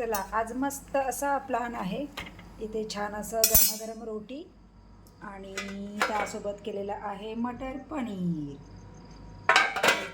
चला आज मस्त असा प्लान आहे. इथे छान असं गरमागरम रोटी आणि त्यासोबत केलेलं आहे मटर पनीर.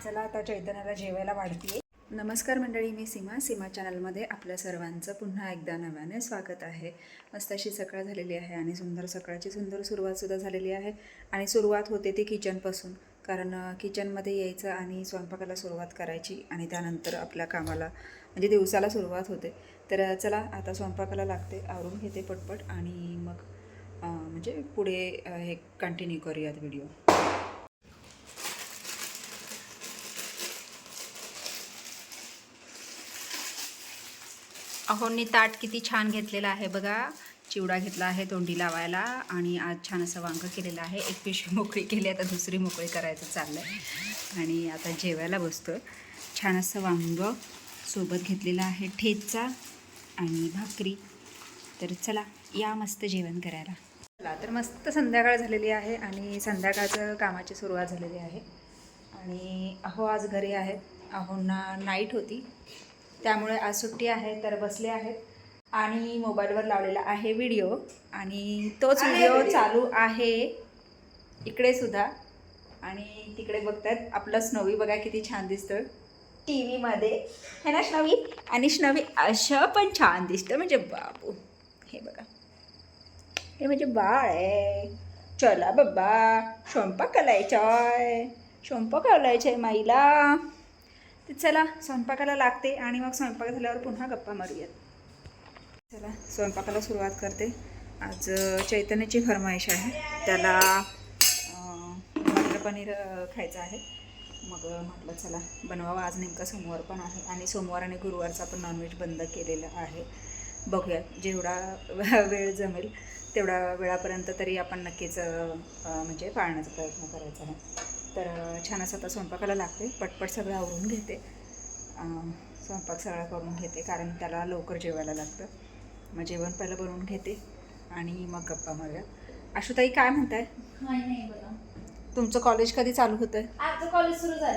चला आता चैतन्याला जेवायला वाढते नमस्कार मंडळी मी सीमा. सीमा चॅनलमध्ये आपल्या सर्वांचं पुन्हा एकदा नव्याने स्वागत आहे. मस्त अशी सकाळ झालेली आहे आणि सुंदर सकाळची सुंदर सुरुवातसुद्धा झालेली आहे. आणि सुरुवात होते ती किचनपासून कारण किचनमध्ये यायचं आणि स्वयंपाकाला सुरुवात करायची आणि त्यानंतर आपल्या कामाला म्हणजे दिवसाला सुरुवात होते. तर चला आता स्वयंपाकाला लागते आवरून घेते पटपट आणि मग म्हणजे पुढे हे कंटिन्यू करूयात व्हिडिओ अहोंनी ताट किती छान घेतलेलं आहे बघा. चिवडा घेतला आहे तोंडी लावायला आणि आज छान असं वांगं केलेलं आहे. एक पिशवी मोकळी केली आता दुसरी मोकळी करायचं चाललं आहे आणि आता जेवायला बसतो छान असं वांगं सोबत घेतलेलं आहे ठेचा आणि भाकरी. तर चला या मस्त जेवण करायला. चला तर मस्त संध्याकाळ झालेली आहे आणि संध्याकाळचं कामाची सुरुवात झालेली आहे. आणि अहो आज घरी आहेत. अहोंना नाईट होती. त्यामुळे आज सुट्टी आहे तर बसले आहेत. आणि मोबाईलवर लावलेला आहे व्हिडिओ. आणि तोच व्हिडिओ चालू आहे. इकडे सुद्धा. आणि तिकडे बघतायत आपलं स्नोवी बघा किती छान दिसतं. टी व्हीमध्ये है ना स्नोवी? आणि स्नोवी असं पण छान दिसतं. म्हणजे बाबू हे बघा. हे म्हणजे बाळ आहे. चला बाबा. स्वयंपाक करायचा आहे. स्वयंपाक करायचा आहे माईला. तर चला स्वयंपाकाला लागते. आणि मग स्वयंपाक झाल्यावर पुन्हा गप्पा मारूयात. चला स्वयंपाकाला सुरुवात करते. आज चैतन्याची फरमाईश आहे. त्याला मटर पनीर खायचं आहे. मग म्हटलं चला बनवावं. आज नेमका सोमवार पण आहे आणि सोमवार आणि गुरुवारचा पण नॉनव्हेज बंद केलेलं आहे. बघूया जेवढा वेळ जमेल तेवढा वेळापर्यंत तरी आपण नक्कीच म्हणजे पाळण्याचा प्रयत्न करायचा आहे. तर छान असं आता स्वयंपाकाला लागते. पटपट सगळं आवरून घेते. स्वयंपाक सगळा करून घेते कारण त्याला लवकर जेवायला लागतं. मग जेवण पहिलं बनवून घेते आणि मग गप्पा मारूया. आशुताई काय म्हणताय? नाही नाही बघा. तुमचं कॉलेज कधी चालू होतं आजचं कॉलेज सुरू जात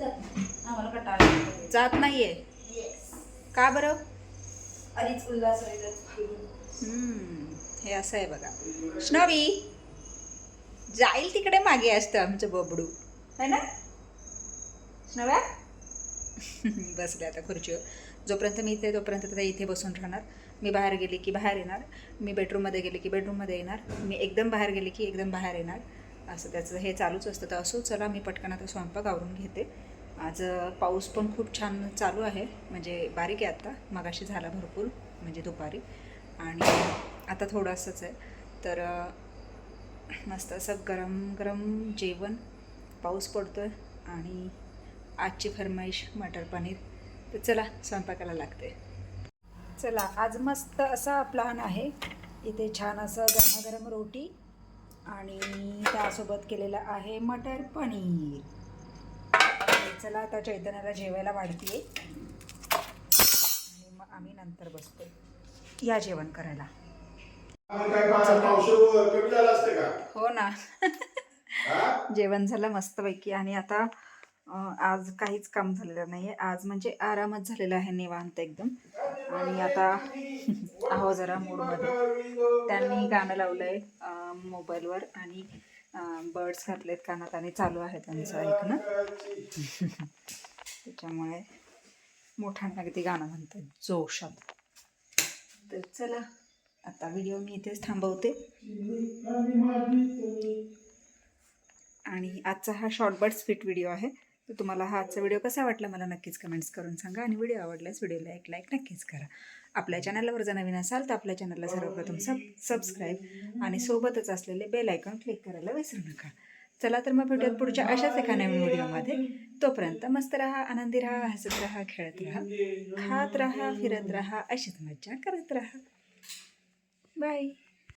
नाही. आम्हाला कंटाळा. जात नाहीये. का बरं? उल्हास हे असं आहे बघा. स्नवी जाईल तिकडे मागे असतं आमचं बबडू. है ना? स्नव्या बसले आता खुर्चीवर. जोपर्यंत मी इथे तोपर्यंत त्या इथे बसून राहणार. मी बाहेर गेली की बाहेर येणार. मी बेडरूममध्ये गेले की बेडरूममध्ये येणार. मी एकदम बाहेर गेले की एकदम बाहेर येणार. असं त्याचं हे चालूच असतं. तर असो चला मी पटकन आता स्वयंपाक आवरून घेते. आज पाऊस पण खूप छान चालू आहे. म्हणजे बारीक आहे आत्ता. मगाशी झाला भरपूर म्हणजे दुपारी. आणि आता थोडंसंच आहे. तर मस्त असं गरम गरम जेवण. पाऊस पडतो आहे आणि आजची फरमाईश मटर पनीर. तर चला स्वयंपाकाला लागते. चला आज मस्त असा प्लान आहे. इथे छान असं गरमागरम रोटी आणि त्यासोबत केलेलं आहे मटर पनीर. चला आता चैतन्याला जेवायला वाढते आणि मग आम्ही नंतर बसतो. या जेवण करायला. हो ना? जेवण झालं मस्तपैकी. आणि आता आज काहीच काम झालेलं नाही आहे आज म्हणजे आरामच झालेला आहे निवांत एकदम. आणि आता आहो जरा मूडमध्ये त्यांनी गाणं लावलं आहे मोबाईलवर आणि बर्ड्स घातलेत कानात आणि चालू आहे त्यांचं ऐकणं. त्याच्यामुळे मोठ्याने अगदी गाणं म्हणतात जोशात. तर चला आता व्हिडिओ मी इथेच थांबवते. आणि आजचा हा शॉर्ट बर्ड्स फिट व्हिडिओ आहे. तर तुम्हाला हा आजचा व्हिडिओ कसा वाटला मला नक्कीच कमेंट्स करून सांगा आणि व्हिडिओ आवडल्यास व्हिडिओला एक लाईक नक्कीच करा. आपल्या चॅनलवर जर नवीन असाल तर आपल्या चॅनलला सर्वप्रथम सब सबस्क्राईब आणि सोबतच असलेले बेल आयकॉन क्लिक करायला विसरू नका. चला तर मग भेटूयात पुढच्या अशाच एका नवीन व्हिडिओमध्ये तोपर्यंत मस्त राहा आनंदी राहा हसत राहा खेळत राहा खात राहा फिरत राहा अशीच मज्जा करत राहा. बाय